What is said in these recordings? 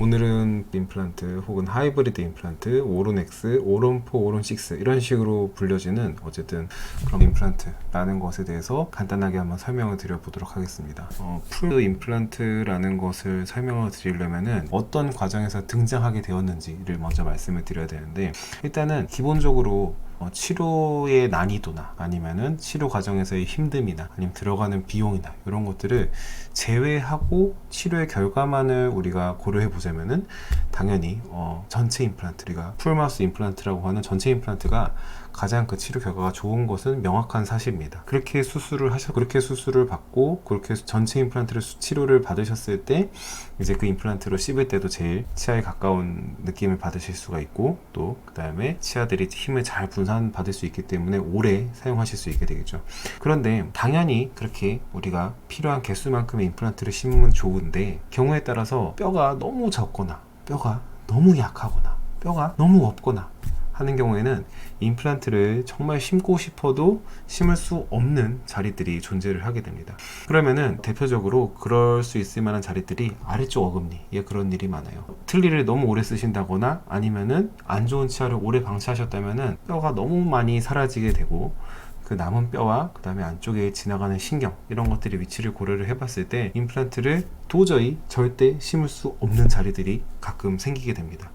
오늘은 임플란트 혹은 하이브리드 임플란트, 오론X, 오론4, 오론6 이런 식으로 불려지는 어쨌든 그런 임플란트라는 것에 대해서 간단하게 한번 설명을 드려보도록 하겠습니다. 어, 풀 임플란트라는 것을 설명을 드리려면은 어떤 과정에서 등장하게 되었는지를 먼저 말씀을 드려야 되는데 일단은 기본적으로 어, 치료의 난이도나 아니면은 치료 과정에서의 힘듦이나 아니면 들어가는 비용이나 이런 것들을 제외하고 치료의 결과만을 우리가 고려해 보자면은 당연히 어, 전체 임플란트 우리가 풀마우스 임플란트라고 하는 전체 임플란트가 가장 그 치료 결과가 좋은 것은 명확한 사실입니다. 그렇게 수술을 하셔 그렇게 수술을 받고 그렇게 전체 임플란트를 수- 치료를 받으셨을 때 이제 그 임플란트로 씹을 때도 제일 치아에 가까운 느낌을 받으실 수가 있고 또 그다음에 치아들이 힘을 잘 분산 받을 수 있기 때문에 오래 사용하실 수 있게 되겠죠. 그런데 당연히 그렇게 우리가 필요한 개수만큼의 임플란트를 심으면 좋은데 경우에 따라서 뼈가 너무 적거나 뼈가 너무 약하거나 뼈가 너무 없거나 하는 경우에는 임플란트를 정말 심고 싶어도 심을 수 없는 자리들이 존재를 하게 됩니다. 그러면은 대표적으로 그럴 수 있을 만한 자리들이 아래쪽 어금니에 그런 일이 많아요. 틀니를 너무 오래 쓰신다거나 아니면은 안 좋은 치아를 오래 방치하셨다면은 뼈가 너무 많이 사라지게 되고 그 남은 뼈와 그 다음에 안쪽에 지나가는 신경 이런 것들의 위치를 고려를 해봤을 때 임플란트를 도저히 절대 심을 수 없는 자리들이 가끔 생기게 됩니다.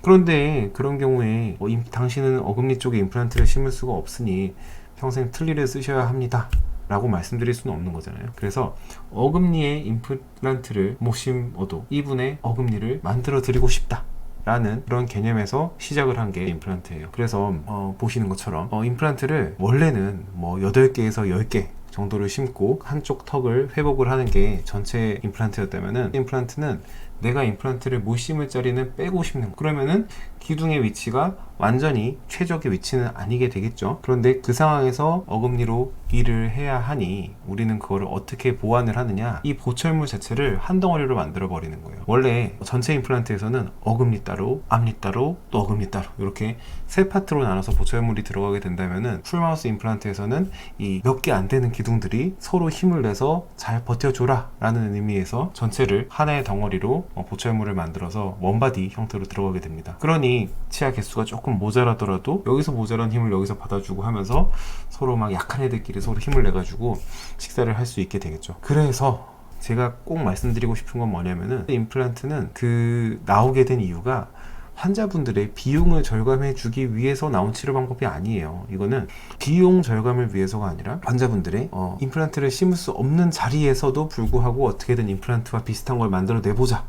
그런데 그런 경우에 어, 임- 당신은 어금니 쪽에 임플란트를 심을 수가 없으니 평생 틀니를 쓰셔야 합니다. 라고 말씀드릴 수는 없는 거잖아요. 그래서 어금니에 임플란트를 못 심어도 이분의 어금니를 만들어 드리고 싶다. 라는 그런 개념에서 시작을 한 게 임플란트예요. 그래서 어, 보시는 것처럼 어, 임플란트를 원래는 뭐 8개에서 10개 정도를 심고 한쪽 턱을 회복을 하는 게 전체 임플란트였다면은 임플란트는 내가 임플란트를 못 심을 자리는 빼고 심는 거. 그러면은 기둥의 위치가 완전히 최적의 위치는 아니게 되겠죠. 그런데 그 상황에서 어금니로 일을 해야 하니 우리는 그거를 어떻게 보완을 하느냐? 이 보철물 자체를 한 덩어리로 만들어 버리는 거예요. 원래 전체 임플란트에서는 어금니 따로, 앞니 따로, 또 어금니 따로 이렇게 세 파트로 나눠서 보철물이 들어가게 된다면은 풀마우스 임플란트에서는 이 몇 개 안 되는 기둥들이 서로 힘을 내서 잘 버텨줘라 라는 의미에서 전체를 하나의 덩어리로 어, 보철물을 만들어서 원바디 형태로 들어가게 됩니다. 그러니 치아 개수가 조금 모자라더라도 여기서 모자란 힘을 여기서 받아주고 하면서 서로 막 약한 애들끼리 서로 힘을 내가지고 식사를 할 수 있게 되겠죠. 그래서 제가 꼭 말씀드리고 싶은 건 뭐냐면은 임플란트는 그 나오게 된 이유가 환자분들의 비용을 절감해 주기 위해서 나온 치료 방법이 아니에요. 이거는 비용 절감을 위해서가 아니라 환자분들의 어, 임플란트를 심을 수 없는 자리에서도 불구하고 어떻게든 임플란트와 비슷한 걸 만들어 내보자.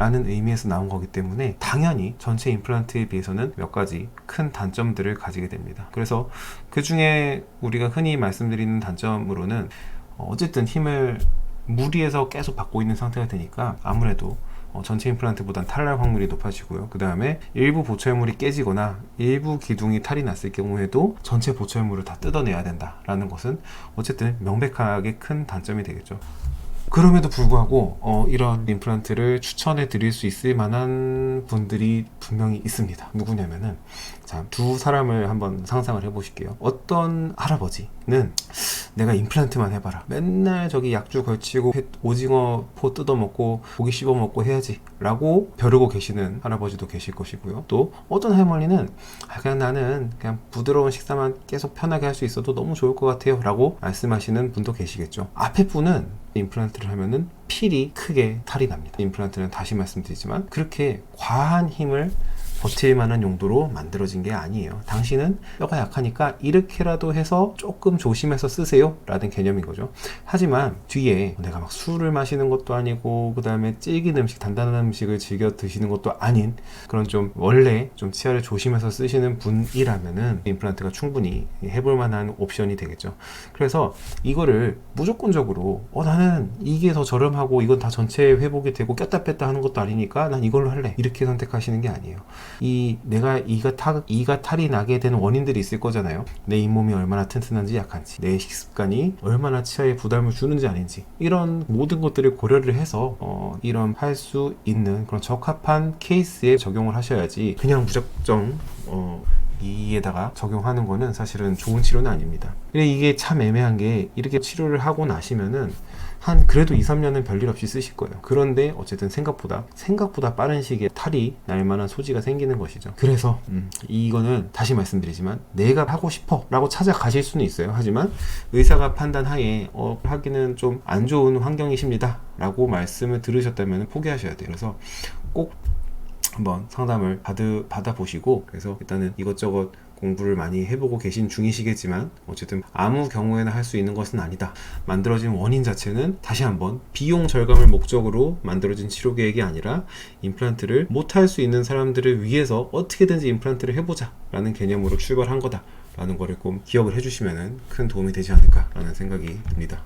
라는 의미에서 나온 거기 때문에 당연히 전체 임플란트에 비해서는 몇 가지 큰 단점들을 가지게 됩니다. 그래서 그 중에 우리가 흔히 말씀드리는 단점으로는 어, 어쨌든 힘을 무리해서 계속 받고 있는 상태가 되니까 아무래도 어, 전체 임플란트보단 탈날 확률이 높아지고요. 그 다음에 일부 보철물이 깨지거나 일부 기둥이 탈이 났을 경우에도 전체 보철물을 다 뜯어내야 된다라는 것은 어쨌든 명백하게 큰 단점이 되겠죠. 그럼에도 불구하고 어, 이런 임플란트를 추천해 드릴 수 있을 만한 분들이 분명히 있습니다. 누구냐면은 자, 두 사람을 한번 상상을 해 보실게요. 어떤 할아버지는 내가 임플란트만 해봐라. 맨날 저기 약주 걸치고 회- 오징어 포 뜯어먹고 고기 씹어먹고 해야지. 라고 벼르고 계시는 할아버지도 계실 것이고요. 또 어떤 할머니는 아, 그냥 나는 그냥 부드러운 식사만 계속 편하게 할 수 있어도 너무 좋을 것 같아요. 라고 말씀하시는 분도 계시겠죠. 앞에 분은 임플란트를 하면은 필이 크게 탈이 납니다. 임플란트는 다시 말씀드리지만 그렇게 과한 힘을 버틸 만한 용도로 만들어진 게 아니에요. 당신은 뼈가 약하니까 이렇게라도 해서 조금 조심해서 쓰세요. 라는 개념인 거죠. 하지만 뒤에 내가 막 술을 마시는 것도 아니고, 그 다음에 질긴 음식, 단단한 음식을 즐겨 드시는 것도 아닌 그런 좀 원래 좀 치아를 조심해서 쓰시는 분이라면은 임플란트가 충분히 해볼 만한 옵션이 되겠죠. 그래서 이거를 무조건적으로 어 나는 이게 더 저렴하고 이건 다 전체 회복이 되고 꼈다 뺐다 하는 것도 아니니까 난 이걸로 할래 이렇게 선택하시는 게 아니에요 이 내가 이가 탈 이가 탈이 나게 되는 원인들이 있을 거잖아요 내 잇몸이 얼마나 튼튼한지 약한지 내 식습관이 얼마나 치아에 부담을 주는지 아닌지 이런 모든 것들을 고려를 해서 어, 이런 할 수 있는 그런 적합한 케이스에 적용을 하셔야지 그냥 무작정 어, 이에다가 적용하는 거는 사실은 좋은 치료는 아닙니다. 근데 이게 참 애매한 게 이렇게 치료를 하고 나시면은 한 그래도 2, 3년은 별일 없이 쓰실 거예요. 그런데 어쨌든 생각보다 생각보다 빠른 시기에 탈이 날 만한 소지가 생기는 것이죠. 그래서 음, 이거는 다시 말씀드리지만 내가 하고 싶어 라고 찾아가실 수는 있어요. 하지만 의사가 판단하에 어, 하기는 좀 안 좋은 환경이십니다 라고 말씀을 들으셨다면 포기하셔야 돼요. 그래서 꼭 한번 상담을 받으, 받아보시고 그래서 일단은 이것저것 공부를 많이 해보고 계신 중이시겠지만 어쨌든 아무 경우에나 할 수 있는 것은 아니다. 만들어진 원인 자체는 다시 한번 비용 절감을 목적으로 만들어진 치료 계획이 아니라 임플란트를 못할 수 있는 사람들을 위해서 어떻게든지 임플란트를 해보자 라는 개념으로 출발한 거다 라는 거를 꼭 기억을 해주시면 큰 도움이 되지 않을까 라는 생각이 듭니다.